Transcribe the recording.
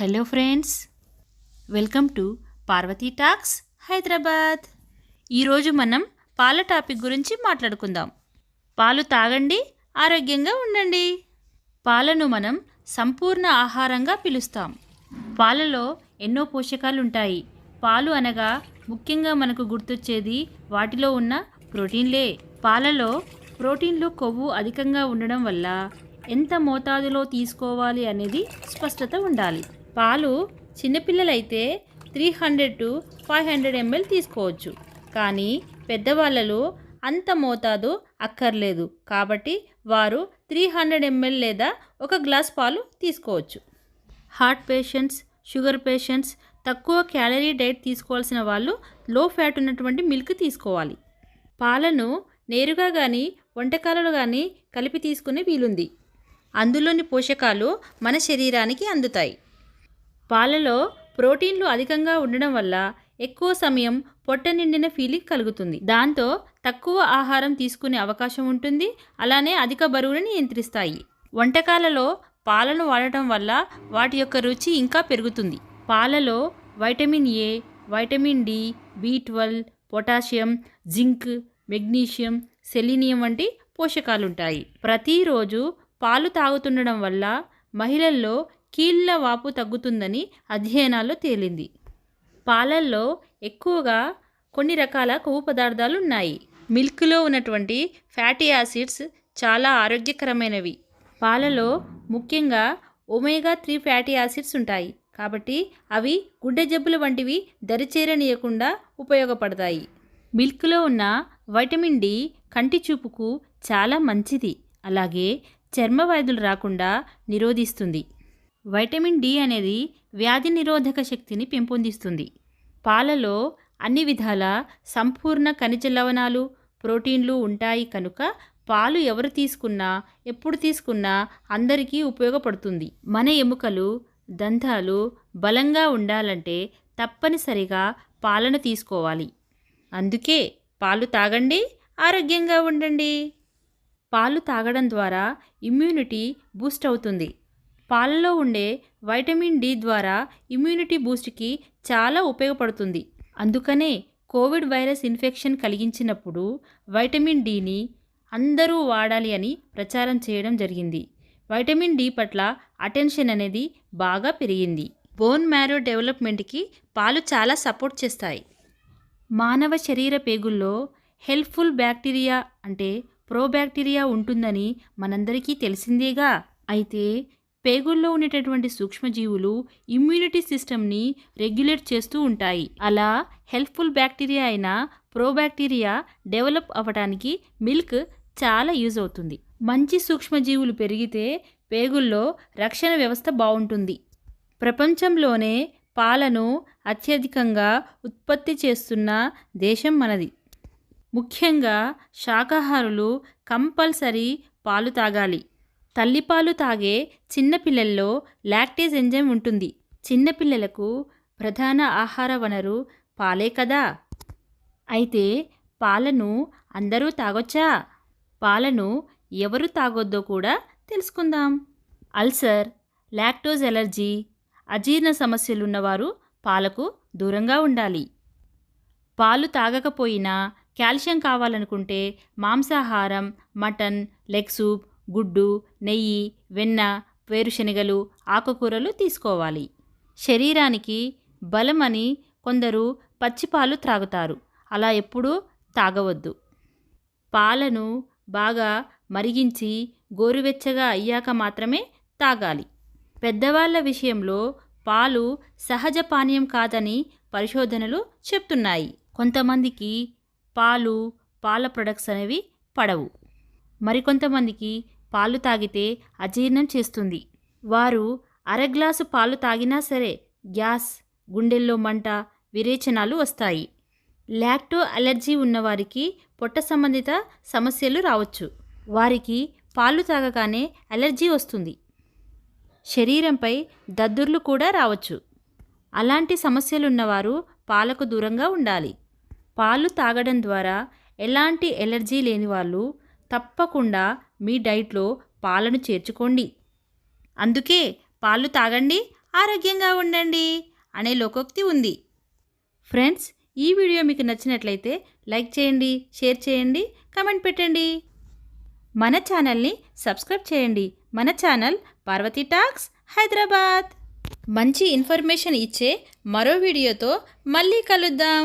Hello friends welcome to Parvathi talks Hyderabad. ఈరోజు మనం పాల టాపిక్ గురించి మాట్లాడుకుందాం. పాలు తాగండి ఆరోగ్యంగా ఉండండి. పాలను మనం సంపూర్ణ ఆహారంగా పిలుస్తాం. పాలలో ఎన్నో పోషకాలు ఉంటాయి పాలు అనగా ముఖ్యంగా మనకు గుర్తొచ్చేది వాటిలో ఉన్న ప్రోటీన్లే. పాలలో ప్రోటీన్లు కొవ్వు అధికంగా ఉండడం వల్ల ఎంత మోతాదులో తీసుకోవాలి అనేది స్పష్టత ఉండాలి. పాలు చిన్నపిల్లలైతే three hundred to five hundred ML తీసుకోవచ్చు. కానీ పెద్దవాళ్ళలో అంత మోతాదు అక్కర్లేదు. కాబట్టి వారు త్రీ హండ్రెడ్ ఎంఎల్ లేదా ఒక గ్లాస్ పాలు తీసుకోవచ్చు. హార్ట్ పేషెంట్స్ షుగర్ పేషెంట్స్ తక్కువ క్యాలరీ డైట్ తీసుకోవాల్సిన వాళ్ళు లో ఫ్యాట్ ఉన్నటువంటి మిల్క్ తీసుకోవాలి. పాలను నేరుగా కానీ వంటకాలలో కానీ కలిపి తీసుకునే వీలుంది. అందులోని పోషకాలు మన శరీరానికి అందుతాయి. పాలలో ప్రోటీన్లు అధికంగా ఉండడం వల్ల ఎక్కువ సమయం పొట్ట నిండిన ఫీలింగ్ కలుగుతుంది. దాంతో తక్కువ ఆహారం తీసుకునే అవకాశం ఉంటుంది. అలానే అధిక బరువును నియంత్రిస్తాయి. వంటకాలలో పాలను వాడటం వల్ల వాటి యొక్క రుచి ఇంకా పెరుగుతుంది. పాలలో vitamin A vitamin D B twelve potassium zinc magnesium selenium వంటి పోషకాలుంటాయి. ప్రతిరోజు పాలు తాగుతుండడం వల్ల మహిళల్లో కీళ్ళ వాపు తగ్గుతుందని అధ్యయనాల్లో తేలింది. పాలల్లో ఎక్కువగా కొన్ని రకాల కొవ్వు పదార్థాలు ఉన్నాయి మిల్క్లో ఉన్నటువంటి ఫ్యాటీ యాసిడ్స్ చాలా ఆరోగ్యకరమైనవి. పాలలో ముఖ్యంగా ఒమేగా త్రీ ఫ్యాటీ యాసిడ్స్ ఉంటాయి. కాబట్టి అవి గుండె జబ్బుల వంటివి దరిచేరనీయకుండా ఉపయోగపడతాయి. మిల్క్లో ఉన్న వైటమిన్ డి కంటి చూపుకు చాలా మంచిది. అలాగే చర్మ వ్యాధులు రాకుండా నిరోధిస్తుంది. వైటమిన్ డి అనేది వ్యాధి నిరోధక శక్తిని పెంపొందిస్తుంది. పాలలో అన్ని విధాల సంపూర్ణ ఖనిజ లవణాలు ప్రోటీన్లు ఉంటాయి కనుక పాలు ఎవరు తీసుకున్నా ఎప్పుడు తీసుకున్నా అందరికీ ఉపయోగపడుతుంది. మన ఎముకలు దంతాలు బలంగా ఉండాలంటే తప్పనిసరిగా పాలను తీసుకోవాలి. అందుకే పాలు తాగండి ఆరోగ్యంగా ఉండండి. పాలు తాగడం ద్వారా ఇమ్యూనిటీ బూస్ట్ అవుతుంది. పాలలో ఉండే వైటమిన్ డి ద్వారా ఇమ్యూనిటీ బూస్ట్కి చాలా ఉపయోగపడుతుంది. అందుకనే కోవిడ్ వైరస్ ఇన్ఫెక్షన్ కలిగించినప్పుడు వైటమిన్ డిని అందరూ వాడాలి అని ప్రచారం చేయడం జరిగింది. వైటమిన్ డి పట్ల అటెన్షన్ అనేది బాగా పెరిగింది. బోన్ మ్యారో డెవలప్మెంట్కి పాలు చాలా సపోర్ట్ చేస్తాయి. మానవ శరీర పేగుల్లో హెల్ప్ఫుల్ బ్యాక్టీరియా అంటే ప్రోబ్యాక్టీరియా ఉంటుందని మనందరికీ తెలిసిందేగా? అయితే పేగుల్లో ఉండేటటువంటి సూక్ష్మజీవులు ఇమ్యూనిటీ సిస్టమ్ని రెగ్యులేట్ చేస్తూ ఉంటాయి. అలా హెల్ప్ఫుల్ బ్యాక్టీరియా అయిన ప్రోబ్యాక్టీరియా డెవలప్ అవ్వడానికి మిల్క్ చాలా యూజ్ అవుతుంది. మంచి సూక్ష్మజీవులు పెరిగితే పేగుల్లో రక్షణ వ్యవస్థ బాగుంటుంది. ప్రపంచంలోనే పాలను అత్యధికంగా ఉత్పత్తి చేస్తున్న దేశం మనది. ముఖ్యంగా శాకాహారులు కంపల్సరీ పాలు తాగాలి. తల్లిపాలు తాగే చిన్నపిల్లల్లో లాక్టేజ్ ఎంజైమ్ ఉంటుంది. చిన్నపిల్లలకు ప్రధాన ఆహార వనరు పాలే కదా. అయితే పాలను అందరూ తాగొచ్చా? పాలను ఎవరు తాగొద్దో కూడా తెలుసుకుందాం. అల్సర్ లాక్టోజ్ ఎలర్జీ అజీర్ణ సమస్యలున్నవారు పాలకు దూరంగా ఉండాలి. పాలు తాగకపోయినా కాల్షియం కావాలనుకుంటే మాంసాహారం మటన్ లెగ్ సూప్ గుడ్డు నెయ్యి వెన్న వేరుశనగలు ఆకుకూరలు తీసుకోవాలి. శరీరానికి బలమని కొందరు పచ్చిపాలు త్రాగుతారు. అలా ఎప్పుడూ తాగవద్దు. పాలను బాగా మరిగించి గోరువెచ్చగా అయ్యాక మాత్రమే తాగాలి. పెద్దవాళ్ళ విషయంలో పాలు సహజ పానీయం కాదని పరిశోధనలు చెప్తున్నాయి. కొంతమందికి పాలు పాల ప్రొడక్ట్స్ అనేవి పడవు. మరికొంతమందికి పాలు తాగితే అజీర్ణం చేస్తుంది. వారు అర గ్లాసు పాలు తాగినా సరే గ్యాస్ గుండెల్లో మంట విరేచనాలు వస్తాయి. లాక్టో అలర్జీ ఉన్నవారికి పొట్ట సంబంధిత సమస్యలు రావచ్చు. వారికి పాలు తాగగానే అలర్జీ వస్తుంది. శరీరంపై దద్దుర్లు కూడా రావచ్చు. అలాంటి సమస్యలున్నవారు పాలకు దూరంగా ఉండాలి. పాలు తాగడం ద్వారా ఎలాంటి ఎలర్జీ లేని వాళ్ళు తప్పకుండా మీ డైట్లో పాలను చేర్చుకోండి. అందుకే పాలు తాగండి ఆరోగ్యంగా ఉండండి అనే లోకోక్తి ఉంది. ఫ్రెండ్స్ ఈ వీడియో మీకు నచ్చినట్లయితే లైక్ చేయండి షేర్ చేయండి కమెంట్ పెట్టండి. మన ఛానల్ని సబ్స్క్రైబ్ చేయండి. మన ఛానల్ పార్వతీ టాక్స్ హైదరాబాద్. మంచి ఇన్ఫర్మేషన్ ఇచ్చే మరో వీడియోతో మళ్ళీ కలుద్దాం.